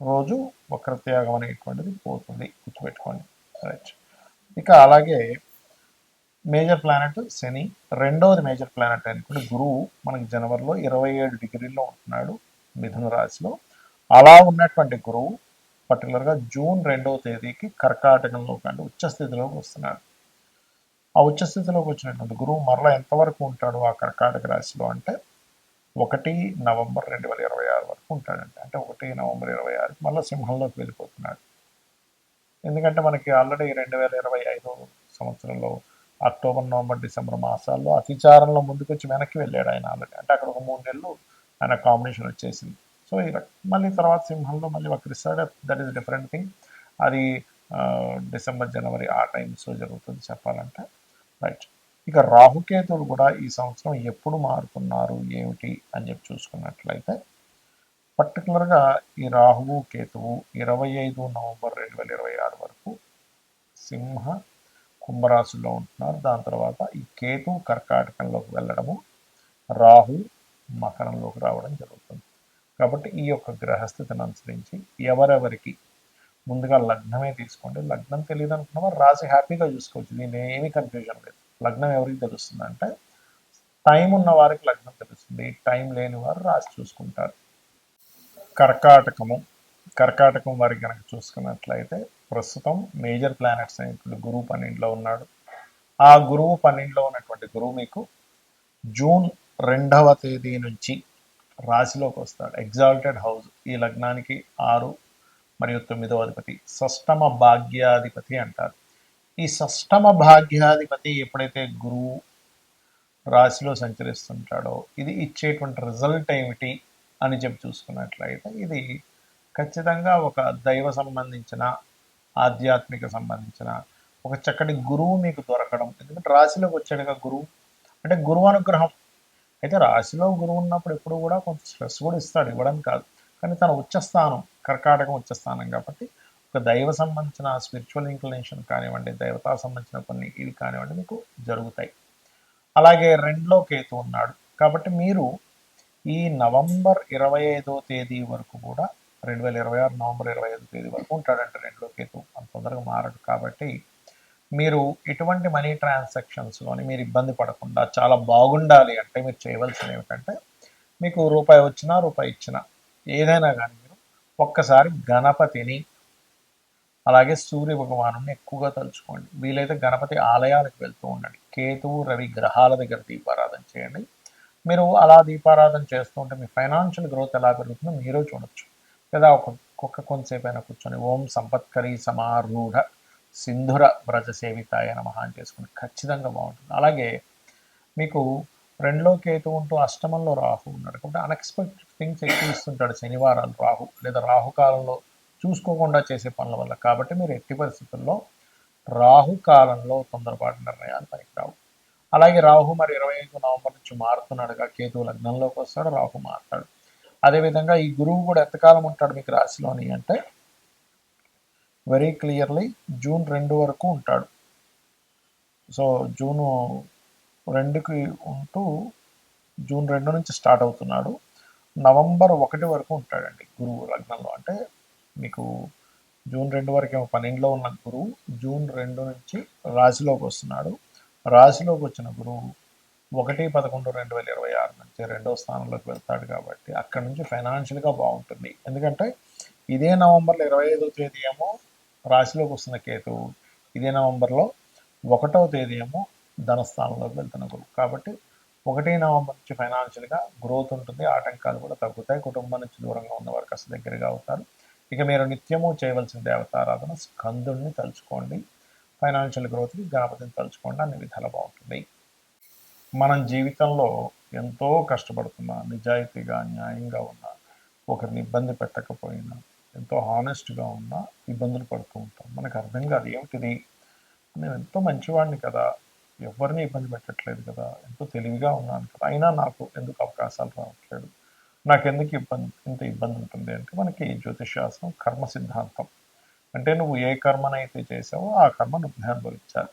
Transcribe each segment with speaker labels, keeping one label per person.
Speaker 1: రోజు వక్రత్యాగం అనేటువంటిది పోతుంది. గుర్తుపెట్టుకోండి. రైట్ ఇక అలాగే మేజర్ ప్లానెట్ శని. రెండవది మేజర్ ప్లానెట్ అనుకుంటే గురువు మనకి జనవరిలో ఇరవై ఏడు డిగ్రీల్లో ఉంటున్నాడు మిథున రాశిలో. అలా ఉన్నటువంటి గురువు పర్టికులర్గా జూన్ రెండవ తేదీకి కర్కాటకంలోకి అంటే ఉచ్చస్థితిలోకి వస్తున్నాడు. ఆ ఉచ్చస్థితిలోకి వచ్చినటువంటి గురువు మరలా ఎంతవరకు ఉంటాడు ఆ కర్కాటక రాశిలో అంటే ఒకటి నవంబర్ రెండు వేల ఇరవై ఆరు వరకు ఉంటాడంట. అంటే ఒకటి నవంబర్ ఇరవై ఆరుకి మళ్ళీ సింహంలోకి వెళ్ళిపోతున్నాడు. ఎందుకంటే మనకి ఆల్రెడీ రెండు వేల ఇరవై ఐదు సంవత్సరంలో అక్టోబర్ నవంబర్ డిసెంబర్ మాసాల్లో అతిచారంలో ముందుకొచ్చి వెనక్కి వెళ్ళాడు ఆయన ఆల్రెడీ. అంటే అక్కడ ఒక మూడు నెలలు ఆయన కాంబినేషన్ వచ్చేసింది. సో ఈ మళ్ళీ తర్వాత సింహంలో మళ్ళీ వక్రిస్తాడు దట్ ఈస్ డిఫరెంట్ థింగ్. అది డిసెంబర్ జనవరి ఆ టైమ్స్లో జరుగుతుంది చెప్పాలంటే. రైట్. ఇక రాహుకేతువులు కూడా ఈ సంవత్సరం ఎప్పుడు మారుతున్నారు ఏమిటి అని చెప్పి చూసుకున్నట్లయితే పర్టికులర్గా ఈ రాహువు కేతువు ఇరవై ఐదు నవంబర్ రెండు వేల ఇరవై ఆరు వరకు సింహ కుంభరాశిలో ఉంటున్నారు. దాని తర్వాత ఈ కేతు కర్కాటకంలోకి వెళ్ళడము రాహు మకరంలోకి రావడం జరుగుతుంది. కాబట్టి ఈ యొక్క గ్రహస్థితిని అనుసరించి ఎవరెవరికి ముందుగా లగ్నమే తీసుకోండి. లగ్నం తెలియదు అనుకున్న రాసి హ్యాపీగా చూసుకోవచ్చు. దీని ఏమీ కన్ఫ్యూజన్ లేదు. లగ్నం ఎవరికి తెలుస్తుంది అంటే టైం ఉన్న వారికి లగ్నం తెలుస్తుంది. టైం లేని వారు రాసి చూసుకుంటారు. కర్కాటకము కర్కాటకం వారికి కనుక చూసుకున్నట్లయితే ప్రస్తుతం మేజర్ ప్లానెట్స్ అయినటువంటి గురువు పన్నెండులో ఉన్నాడు. ఆ గురువు పన్నెండులో ఉన్నటువంటి గురువు మీకు జూన్ రెండవ తేదీ నుంచి రాశిలోకి వస్తాడు. ఎగ్జాల్టెడ్ హౌస్ ఈ లగ్నానికి ఆరు మరియు తొమ్మిదవ అధిపతి. షష్టమ భాగ్యాధిపతి అంటారు. ఈ షష్టమ భాగ్యాధిపతి ఎప్పుడైతే గురువు రాశిలో సంచరిస్తుంటాడో ఇది ఇచ్చేటువంటి రిజల్ట్ ఏమిటి అని చెప్పి చూసుకున్నట్లయితే ఇది ఖచ్చితంగా ఒక దైవ సంబంధించిన ఆధ్యాత్మిక సంబంధించిన ఒక చక్కటి గురువు మీకు దొరకడం. ఎందుకంటే రాశిలోకి వచ్చాడుగా గురువు. అంటే గురువు అనుగ్రహం. అయితే రాశిలో గురువు ఉన్నప్పుడు ఎప్పుడు కూడా కొంత స్ట్రెస్ కూడా ఇస్తాడు ఇవ్వడం కాదు. కానీ తన ఉచ్చస్థానం కర్కాటకం ఉచ్చస్థానం కాబట్టి ఒక దైవ సంబంధించిన స్పిరిచువల్ ఇంక్లినేషన్ కానివ్వండి దైవతా సంబంధించిన కొన్ని ఇవి కానివ్వండి మీకు జరుగుతాయి. అలాగే రెండులో కేతు ఉన్నాడు. కాబట్టి మీరు ఈ నవంబర్ ఇరవై ఐదో తేదీ వరకు కూడా రెండు వేల ఇరవై ఆరు నవంబర్ ఇరవై ఐదో తేదీ వరకు ఉంటాడంటే రెండులో కేతు. అంత తొందరగా మారడు కాబట్టి మీరు ఎటువంటి మనీ ట్రాన్సాక్షన్స్లోని మీరు ఇబ్బంది పడకుండా చాలా బాగుండాలి అంటే మీరు చేయవలసింది ఏమిటంటే మీకు రూపాయి వచ్చినా రూపాయి ఇచ్చినా ఏదైనా కానీ మీరు ఒక్కసారి గణపతిని అలాగే సూర్య భగవాను ఎక్కువగా తలుచుకోండి. వీలైతే గణపతి ఆలయాలకు వెళ్తూ ఉండండి. కేతువు రవి గ్రహాల దగ్గర దీపారాధన చేయండి. మీరు అలా దీపారాధన చేస్తూ ఉంటే మీ ఫైనాన్షియల్ గ్రోత్ ఎలా పెరుగుతుందో మీరు చూడొచ్చు. లేదా ఒక ఒక్క కొంతసేపు అయినా కూర్చొని ఓం సంపత్కరి సమారూఢ సింధుర వ్రజ సేవితాయ నమహ అని చేసుకుని ఖచ్చితంగా బాగుంటుంది. అలాగే మీకు రెండులో కేతు ఉంటూ అష్టమంలో రాహు ఉన్నాడు. కాబట్టి అన్ఎక్స్పెక్టెడ్ థింగ్స్ ఎక్కువ ఇస్తుంటాడు. శనివారాలు రాహు లేదా రాహుకాలంలో చూసుకోకుండా చేసే పనుల వల్ల. కాబట్టి మీరు ఎట్టి పరిస్థితుల్లో రాహుకాలంలో తొందరపాటు నిర్ణయాలు పనికిరావు. అలాగే రాహు మరి ఇరవై ఐదు నవంబర్ నుంచి మారుతున్నాడుగా కేతు లగ్నంలోకి వస్తాడు రాహు మారుతాడు. అదేవిధంగా ఈ గురువు కూడా ఎంతకాలం ఉంటాడు మీకు రాశిలోని అంటే వెరీ క్లియర్లీ జూన్ రెండు వరకు ఉంటాడు. సో జూను రెండుకి ఉంటూ జూన్ రెండు నుంచి స్టార్ట్ అవుతున్నాడు. నవంబర్ ఒకటి వరకు ఉంటాడండి గురువు లగ్నంలో. అంటే మీకు జూన్ రెండు వరకు ఏమో పన్నెండులో ఉన్న గురువు జూన్ రెండు నుంచి రాశిలోకి వస్తున్నాడు. రాశిలోకి వచ్చిన గురువు ఒకటి పదకొండు రెండు వేల ఇరవై ఆరు నుంచి రెండో స్థానంలోకి వెళ్తాడు కాబట్టి అక్కడ నుంచి ఫైనాన్షియల్గా బాగుంటుంది. ఎందుకంటే ఇదే నవంబర్లో ఇరవై ఐదో తేదీ ఏమో రాశిలోకి వస్తున్న కేతువు. ఇదే నవంబర్లో ఒకటవ తేదీ ఏమో ధనస్థానంలోకి వెళ్తున్న గురువు కాబట్టి ఒకటి నవంబర్ నుంచి ఫైనాన్షియల్గా గ్రోత్ ఉంటుంది ఆటంకాలు కూడా తగ్గుతాయి. కుటుంబం నుంచి దూరంగా ఉన్న వారికి అసలు దగ్గరగా అవుతారు. ఇక మీరు నిత్యము చేయవలసిన దేవతారాధన స్కందుడిని తలుచుకోండి. ఫైనాన్షియల్ గ్రోత్కి గణపతిని తలుచుకోండి. అన్ని విధాలు బాగుంటుంది. మనం జీవితంలో ఎంతో కష్టపడుతున్నా నిజాయితీగా న్యాయంగా ఉన్నా ఒకరిని ఇబ్బంది పెట్టకపోయినా ఎంతో హానెస్ట్గా ఉన్నా ఇబ్బందులు పడుతూ ఉంటాం. మనకు అర్థం కాదు ఏమిటిది? నేను ఎంతో మంచివాడిని కదా. ఎవరిని ఇబ్బంది పెట్టట్లేదు కదా. ఎంతో తెలివిగా ఉన్నాను కదా. అయినా నాకు ఎందుకు అవకాశాలు రావట్లేదు? నాకు ఎందుకు ఇబ్బంది ఇంత ఇబ్బంది ఉంటుంది అంటే మనకి జ్యోతిషాస్త్రం కర్మ సిద్ధాంతం. అంటే నువ్వు ఏ కర్మనైతే చేసావో ఆ కర్మ నువ్వు అనుభవించాలి.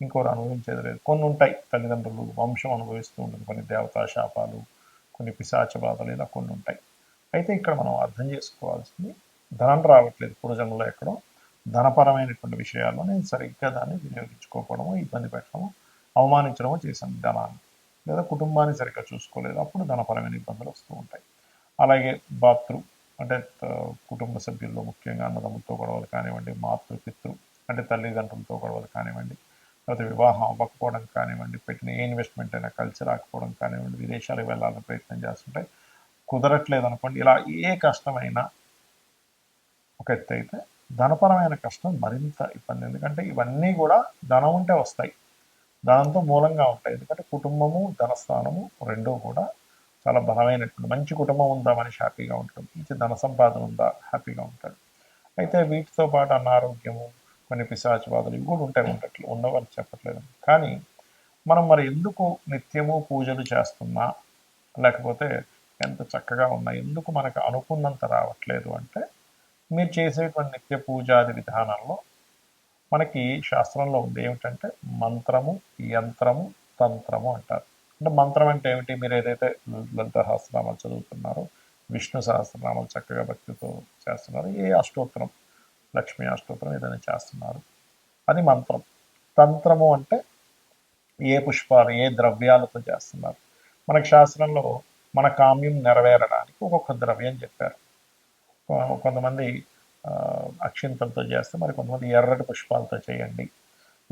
Speaker 1: ఇంకోరు అనుభవించేది లేదు. కొన్ని ఉంటాయి తల్లిదండ్రులు వంశం అనుభవిస్తూ ఉంటుంది. కొన్ని దేవతా శాపాలు కొన్ని పిశాచ బాధలు ఇలా కొన్ని ఉంటాయి. అయితే ఇక్కడ మనం అర్థం చేసుకోవాల్సింది ధనం రావట్లేదు పూర్వజంలో ఎక్కడో. ధనపరమైనటువంటి విషయాల్లో నేను సరిగ్గా దాన్ని వినియోగించుకోకపోవడము ఇబ్బంది పెట్టడము అవమానించడము చేశాను ధనాన్ని. లేదా కుటుంబాన్ని సరిగ్గా చూసుకోలేదు. అప్పుడు ధనపరమైన ఇబ్బందులు వస్తూ ఉంటాయి. అలాగే బాతృ అంటే కుటుంబ సభ్యుల్లో ముఖ్యంగా అన్నదమ్ములతో గొడవలు కానివ్వండి మాతృ పితృ అంటే తల్లిదండ్రులతో గొడవలు కానివ్వండి లేకపోతే వివాహం అవ్వకపోవడం కానివ్వండి పెట్టిన ఏ ఇన్వెస్ట్మెంట్ అయినా కలిసి రాకపోవడం కానివ్వండి విదేశాలకు వెళ్ళాలని ప్రయత్నం చేస్తుంటే కుదరట్లేదు అనుకోండి. ఇలా ఏ కష్టమైనా ఒక ఎత్తు అయితే ధనపరమైన కష్టం మరింత ఇబ్బంది. ఎందుకంటే ఇవన్నీ కూడా ధనం ఉంటే వస్తాయి. దాంతో మూలంగా ఉంటాయి. ఎందుకంటే కుటుంబము ధనస్థానము రెండూ కూడా చాలా బలమైనటువంటి మంచి కుటుంబం ఉందా మనిషి హ్యాపీగా ఉంటాడు. మంచి ధన సంపాదన ఉందా హ్యాపీగా ఉంటాడు. అయితే వీటితో పాటు అనారోగ్యము కొన్ని పిశాచవాదులు ఇవి కూడా ఉంటాయి ఉండట్లు ఉన్నవాళ్ళు చెప్పట్లేదు. కానీ మనం మరి ఎందుకు నిత్యము పూజలు చేస్తున్నా లేకపోతే ఎంత చక్కగా ఉన్నా ఎందుకు మనకు అనుకున్నంత రావట్లేదు అంటే మీరు చేసేటువంటి నిత్య పూజాది విధానంలో మనకి శాస్త్రంలో ఉంది ఏమిటంటే మంత్రము యంత్రము తంత్రము అంటారు. అంటే మంత్రం అంటే ఏమిటి? మీరు ఏదైతే లలిత సహస్రనామాలు చదువుతున్నారో విష్ణు సహస్రనామాలు చక్కగా భక్తితో చేస్తున్నారు ఏ అష్టోత్తరం లక్ష్మీ అష్టోత్తరం ఏదైనా చేస్తున్నారు. అది మంత్రం. తంత్రము అంటే ఏ పుష్పాలు ఏ ద్రవ్యాలతో చేస్తున్నారు. మనకి శాస్త్రంలో మన కామ్యం నెరవేరడానికి ఒక్కొక్క ద్రవ్యం చెప్పారు. కొంతమంది అక్షింతలతో చేస్తే మరి కొంతమంది ఎర్రటి పుష్పాలతో చేయండి.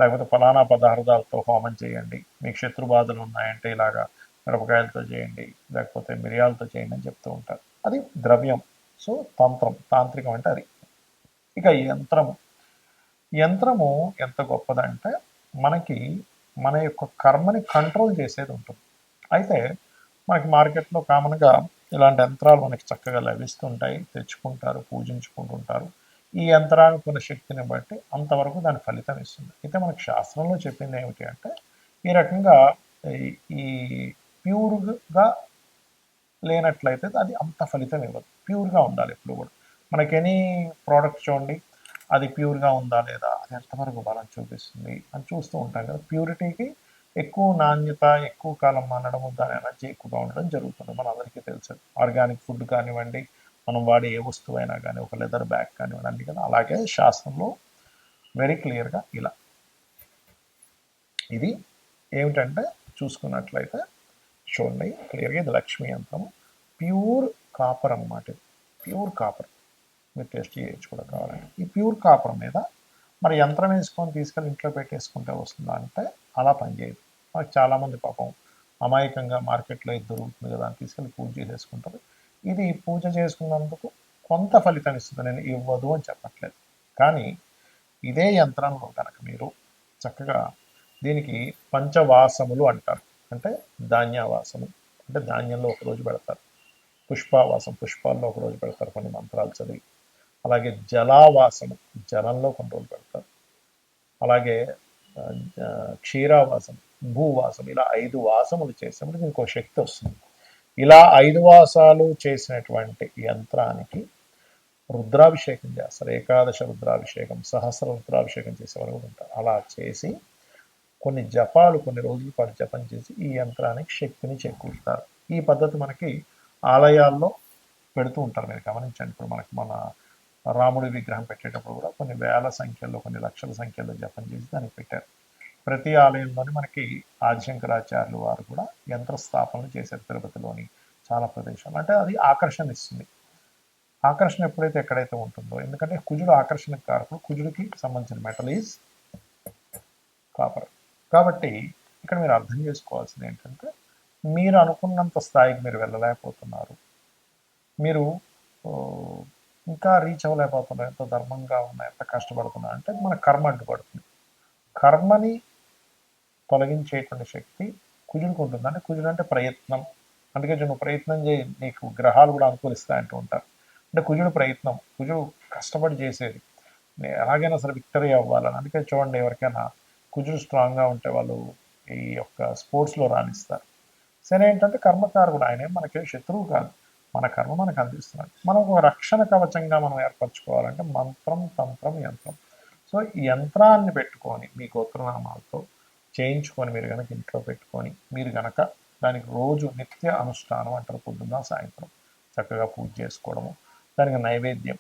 Speaker 1: లేకపోతే ఫలానా పదార్థాలతో హోమం చేయండి. మీకు శత్రు బాధలు ఉన్నాయంటే ఇలాగా మిరపకాయలతో చేయండి. లేకపోతే మిరియాలతో చేయండి అని చెప్తూ ఉంటారు. అది ద్రవ్యం. సో తంత్రం. తాంత్రికం అంటే అది. ఇక యంత్రము. యంత్రము ఎంత గొప్పదంటే మనకి మన యొక్క కర్మని కంట్రోల్ చేసేది ఉంటుంది. అయితే మనకి మార్కెట్లో కామన్గా ఇలాంటి యంత్రాలు మనకి చక్కగా లభిస్తుంటాయి తెచ్చుకుంటారు పూజించుకుంటుంటారు. ఈ యంత్రానికి ఉన్న శక్తిని బట్టి అంతవరకు దాని ఫలితం ఇస్తుంది. అయితే మనకు శాస్త్రంలో చెప్పింది ఏమిటి అంటే ఈ రకంగా ఈ- ఈ ప్యూర్గా లేనట్లయితే అది అంత ఫలితం ఇవ్వదు. ప్యూర్గా ఉండాలి ఎప్పుడు కూడా. మనకి ఎనీ ప్రోడక్ట్ చూడండి అది ప్యూర్గా ఉందా లేదా అది ఎంతవరకు బలం చూపిస్తుంది అని చూస్తూ ఉంటాం కదా. ప్యూరిటీకి ఎక్కువ నాణ్యత ఎక్కువ కాలం మనడము దాని ఎనర్జీ ఎక్కువగా ఉండడం జరుగుతుంది. మన అందరికీ తెలుసు. ఆర్గానిక్ ఫుడ్ కానివ్వండి మనం వాడే ఏ వస్తువు అయినా కానీ ఒక లెదర్ బ్యాగ్ కానివ్వండి అన్ని కదా. అలాగే శాస్త్రంలో వెరీ క్లియర్గా ఇలా. ఇది ఏమిటంటే చూసుకున్నట్లయితే చూడండి క్లియర్గా ఇది లక్ష్మీ యంత్రము. ప్యూర్ కాపర్ అన్నమాట ఇది. Pure copper. మీరు టెస్ట్ చేయొచ్చు కూడా కావాలంటే. ఈ ప్యూర్ కాపర్ మీద మరి యంత్రం వేసుకొని తీసుకెళ్ళి ఇంట్లో పెట్టేసుకుంటే వస్తుందా అంటే అలా పనిచేయదు మాకు చాలామంది పాపం అమాయకంగా మార్కెట్లో ఇది దొరుకుతుంది కదా అని తీసుకెళ్ళి పూజ చేసేసుకుంటారు. ఇది పూజ చేసుకున్నందుకు కొంత ఫలితం ఇస్తుంది. నేను ఇవ్వదు అని చెప్పట్లేదు. కానీ ఇదే యంత్రంలో కనుక మీరు చక్కగా దీనికి పంచవాసములు అంటారు. అంటే ధాన్యవాసము. అంటే ధాన్యంలో ఒక రోజు పెడతారు. పుష్పవాసం పుష్పాల్లో ఒక రోజు పెడతారు కొన్ని మంత్రాలు చదివి. అలాగే జలావాసము జలంలో కొన్ని రోజులు పెడతారు. అలాగే క్షీరావాసం భూవాసం ఇలా ఐదు వాసములు చేసినప్పుడు దీనికి శక్తి వస్తుంది. ఇలా ఐదు వాసాలు చేసినటువంటి యంత్రానికి రుద్రాభిషేకం చేస్తారు. ఏకాదశ రుద్రాభిషేకం సహస్ర రుద్రాభిషేకం చేసేవారు కూడా ఉంటారు. అలా చేసి కొన్ని జపాలు కొన్ని రోజుల పాటు జపం చేసి ఈ యంత్రానికి శక్తిని చేకూరుతారు. ఈ పద్ధతి మనకి ఆలయాల్లో పెడుతూ ఉంటారు. మీరు గమనించండి. ఇప్పుడు మనకి మన రాముడి విగ్రహం పెట్టేటప్పుడు కూడా కొన్ని వేల సంఖ్యలో కొన్ని లక్షల సంఖ్యలో జపం చేసి దానికి పెట్టారు. ప్రతి ఆలయంలోని మనకి ఆదిశంకరాచార్యులు వారు కూడా యంత్ర స్థాపనలు చేశారు తిరుపతిలోని చాలా ప్రదేశాలు అంటే అది ఆకర్షణ ఇస్తుంది ఆకర్షణ ఎప్పుడైతే ఎక్కడైతే ఉంటుందో ఎందుకంటే కుజుడు ఆకర్షణ కారకుడు కుజుడికి సంబంధించిన మెటల్ ఈజ్ కాపర్. కాబట్టి ఇక్కడ మీరు అర్థం చేసుకోవాల్సింది ఏంటంటే మీరు అనుకున్నంత స్థాయికి మీరు వెళ్ళలేకపోతున్నారు. మీరు ఇంకా రీచ్ అవ్వలేకపోతున్నాం ఎంత ధర్మంగా ఉన్నా ఎంత కష్టపడుతున్నారు అంటే మన కర్మ అడ్డుపడుతుంది కర్మని తొలగించేటువంటి శక్తి కుజుడికి ఉంటుంది. అంటే కుజుడు అంటే ప్రయత్నం. అందుకే నువ్వు ప్రయత్నం చేయి నీకు గ్రహాలు కూడా అనుకూలిస్తాయంటూ ఉంటారు. అంటే కుజుడు ప్రయత్నం కుజుడు కష్టపడి చేసేది. ఎలాగైనా సరే విక్టరీ అవ్వాలని. అందుకే చూడండి ఎవరికైనా కుజుడు స్ట్రాంగ్గా ఉంటే వాళ్ళు ఈ యొక్క స్పోర్ట్స్లో రాణిస్తారు. సరే ఏంటంటే కర్మకారుడు ఆయన ఏం మనకి శత్రువు కాదు. మన కర్మ మనకు అందిస్తున్నాడు మనం ఒక రక్షణ కవచంగా మనం ఏర్పరచుకోవాలంటే మంత్రం తంత్రం యంత్రం. సో ఈ యంత్రాన్ని పెట్టుకొని మీ గోత్రనామాలతో చేయించుకొని మీరు కనుక ఇంట్లో పెట్టుకొని మీరు కనుక దానికి రోజు నిత్య అనుష్ఠానం అంటారు పొద్దున్న సాయంత్రం. చక్కగా పూజ చేసుకోవడము. దానికి నైవేద్యం.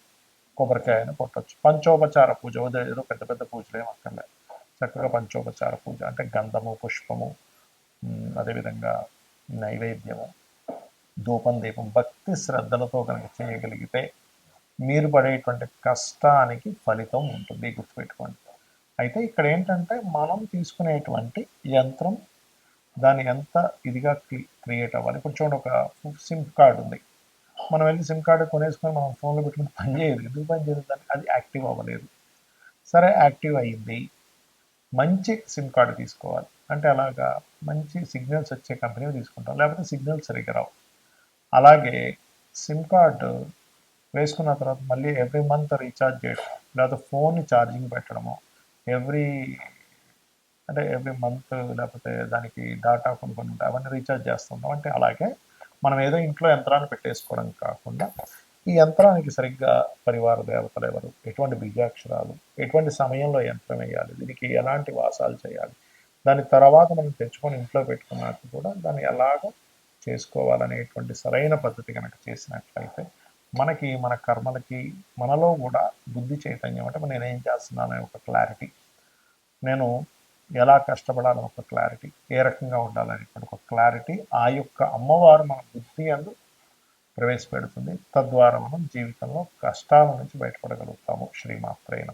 Speaker 1: కొబ్బరికాయను కొట్టచ్చు. పంచోపచార పూజ. ఉదయం పెద్ద పెద్ద పూజలు ఏమి అక్కర్లేదు చక్కగా పంచోపచార పూజ. అంటే గంధము పుష్పము అదేవిధంగా నైవేద్యము. ధూపం దీపం భక్తి శ్రద్ధలతో కనుక చేయగలిగితే మీరు పడేటువంటి కష్టానికి ఫలితం ఉంటుంది. గుర్తుపెట్టుకోండి. అయితే ఇక్కడ ఏంటంటే మనం తీసుకునేటువంటి యంత్రం దాన్ని ఎంత ఇదిగా క్రియేట్ అవ్వాలి. ఇప్పుడు చూడండి ఒక సిమ్ కార్డు ఉంది. మనం వెళ్ళి సిమ్ కార్డు కొనేసుకొని మనం ఫోన్లో పెట్టుకుని పని చేయదు ఎందుకు పని చేయదు దాన్ని అది యాక్టివ్ అవ్వలేదు. సరే యాక్టివ్ అయ్యింది. మంచి సిమ్ కార్డు తీసుకోవాలి. అంటే అలాగా మంచి సిగ్నల్స్ వచ్చే కంపెనీ తీసుకుంటాం. లేకపోతే సిగ్నల్స్ సరిగ్గా రావు. అలాగే సిమ్ కార్డు వేసుకున్న తర్వాత మళ్ళీ ఎవ్రీ మంత్ రీఛార్జ్ చేయడం లేకపోతే ఫోన్ ఛార్జింగ్ పెట్టడము. ఎవ్రీ అంటే ఎవ్రీ మంత్ లేకపోతే దానికి డాటా కొన్ని కొన్ని ఉంటాయి అవన్నీ రీఛార్జ్ చేస్తున్నాం అంటే అలాగే మనం ఏదో ఇంట్లో యంత్రాన్ని పెట్టేసుకోవడం కాకుండా ఈ యంత్రానికి సరిగ్గా పరివార దేవతలు ఎవరు ఎటువంటి బీజాక్షరాలు ఎటువంటి సమయంలో యంత్రం వేయాలి దీనికి ఎలాంటి వాసాలు చేయాలి దాని తర్వాత మనం తెచ్చుకొని ఇంట్లో పెట్టుకున్నాక కూడా దాన్ని ఎలాగ చేసుకోవాలనేటువంటి సరైన పద్ధతి కనుక చేసినట్లయితే మనకి మన కర్మలకి మనలో కూడా బుద్ధి చైతన్యం అంటే నేను ఏం చేస్తున్నాను ఒక క్లారిటీ నేను ఎలా కష్టపడాలని ఒక క్లారిటీ ఏ రకంగా ఉండాలనేటువంటి ఒక క్లారిటీ ఆ యొక్క అమ్మవారు మన బుద్ధి అందు ప్రవేశపెడుతుంది. తద్వారా మనం జీవితంలో కష్టాల నుంచి బయటపడగలుగుతాము. శ్రీమాత్రేయ